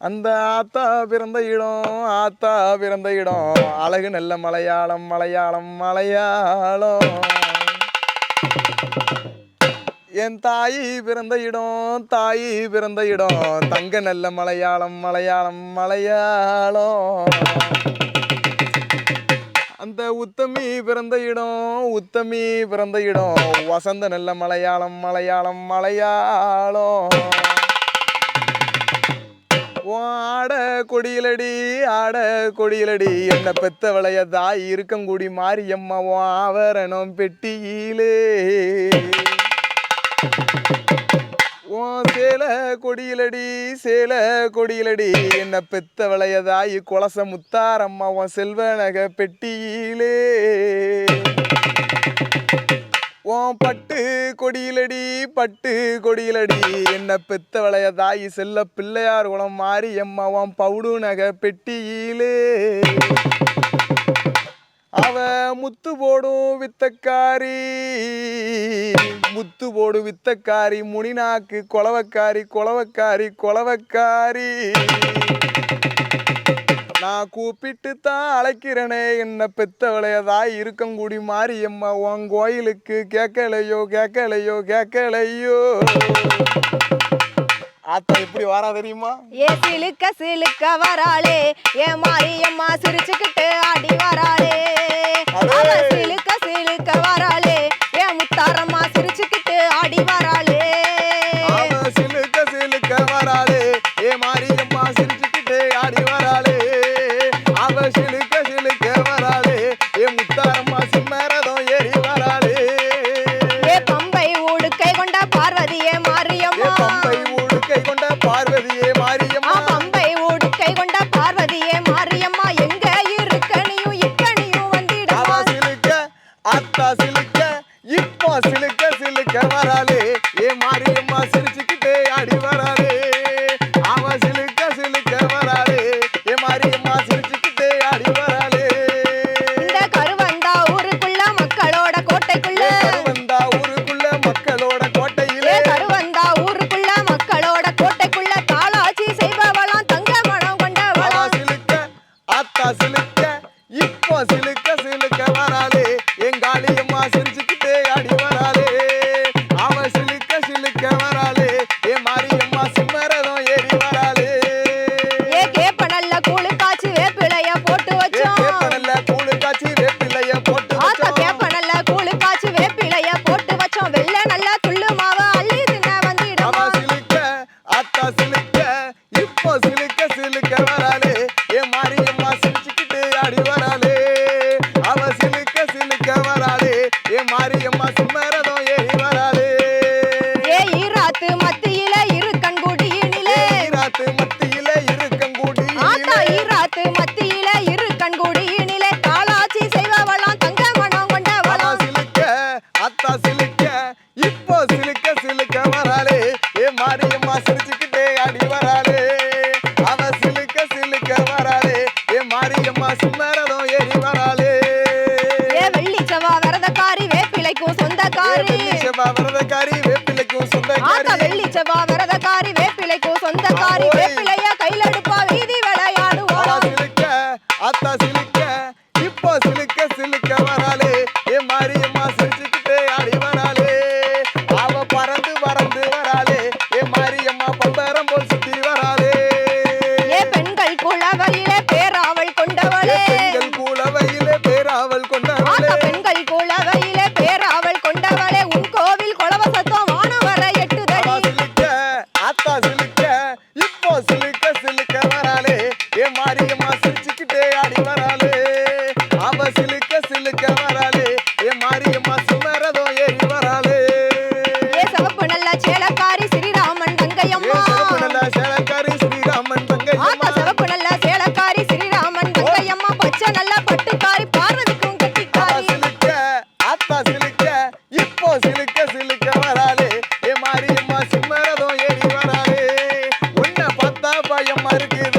அந்த ஆத்தா பிறந்த இடம் ஆத்தா பிறந்த இடம். அழகு நல்ல மலையாளம் மலையாளம் மலையாளம். என் தாயி பிறந்த இடம் தாயி பிறந்த இடம். தங்க நல்ல மலையாளம் மலையாளம் மலையாளம். அந்த உத்தமி பிறந்த இடம் உத்தமி பிறந்த இடம். வசந்த நல்ல மலையாளம் மலையாளம் மலையாளம். ஆட கொடியிலடி ஆட கொடியிலடி. என்ன பெத்தவளைய தாய் இருக்கங்கூடி மாரியம்மா ஆவரணம் பெட்டியிலே. உன் சேல கொடியிலடி சேல கொடியிலடி. என்ன பெத்த விளைய தாய் குலச முத்தாரம்மாவும் செல்வனக பெட்டியிலே. பட்டு கொடியிலடி பட்டு கொடியிலடி. என்ன பெத்த வளைய தாய் செல்ல பிள்ளையார் குளம் மாறி எம்மா பவுடு நகை பெட்டியிலே. அவ முத்து போடும் வித்தக்காரி முத்து போடும் வித்தக்காரி முனிநாக்கு கொலவக்காரி கொலவக்காரி கொலவக்காரி. நான் கூப்பிட்டு தான் அழைக்கிறனே. என்ன பெத்தவளையதாய் இருக்கங்குடி மாரியம்மா உன் கோயிலுக்கு கேட்கலையோ கேட்கலையோ கேட்கலையோ. ஆத்தா இப்படி வரா தெரியுமா? ஏ சிலுக்க சிலுக்க வராளே ஏ மாரியம்மா சிரிச்சுக்கிட்டு ஆடி வராளே. பார்வதியே. சிலுக்க சிலுக்க வராளே வேப்பிலைக்கும் சொந்தக்காரி. வரதக்காரி வேப்பிலைக்கும் சொந்தக்காரி. வெள்ளி செவ்வா விரதக்காரி வேப்பிலைக்கும் சொந்தக்காரி. வேப்பிலைய கையில எடுப்பா வீதி அவ விளையாடுவோம் சிலுக்க அத்தா சிலுக்க இப்போ சிலுக்க சிலுக்க வராளே. ஏ மாரியம்மா சிரிச்சுக்கிட்டே ஆடி வராளே. அவ பறந்து பறந்து வராளே. ஏ மாரியம்மா பம்பரம் போல் சுத்தி வராளே. ஏ பெண்கள் குளவையிலே பேராவள் ஏ கொண்டவளே பெண்கள் கூலவையிலே பேராவல் கொண்டவளே. பெண்கள் குளவையிலே மாரியம்மா சிரிச்சுக்கிட்டே ஆடி வராளே. அவ சிலுக்க சிலுக்க வராளே. ஏ மாரியம்மா சுமரதம் ஏறி வராளே. ஏ சிவப்பு நல்ல சேலக்காரி ஸ்ரீராமன் தங்கையம்மா சிவப்பு நல்ல சேலக்காரி ஸ்ரீராமன் தங்கையம்மா சிவப்பு நல்ல சேலக்காரி ஸ்ரீராமன் தங்கையம்மா பச்சை நல்ல பட்டுக்காரி பார்வதிக்கும் கட்டிக்காரி. சிலுக்க அத்தா சிலுக்க இப்போ சிலுக்க சிலுக்க வராளே. ஏ மாரியம்மா சிம்மரதம் ஏறி வராளே. உன்னை பார்த்தா பயமா இருக்குது.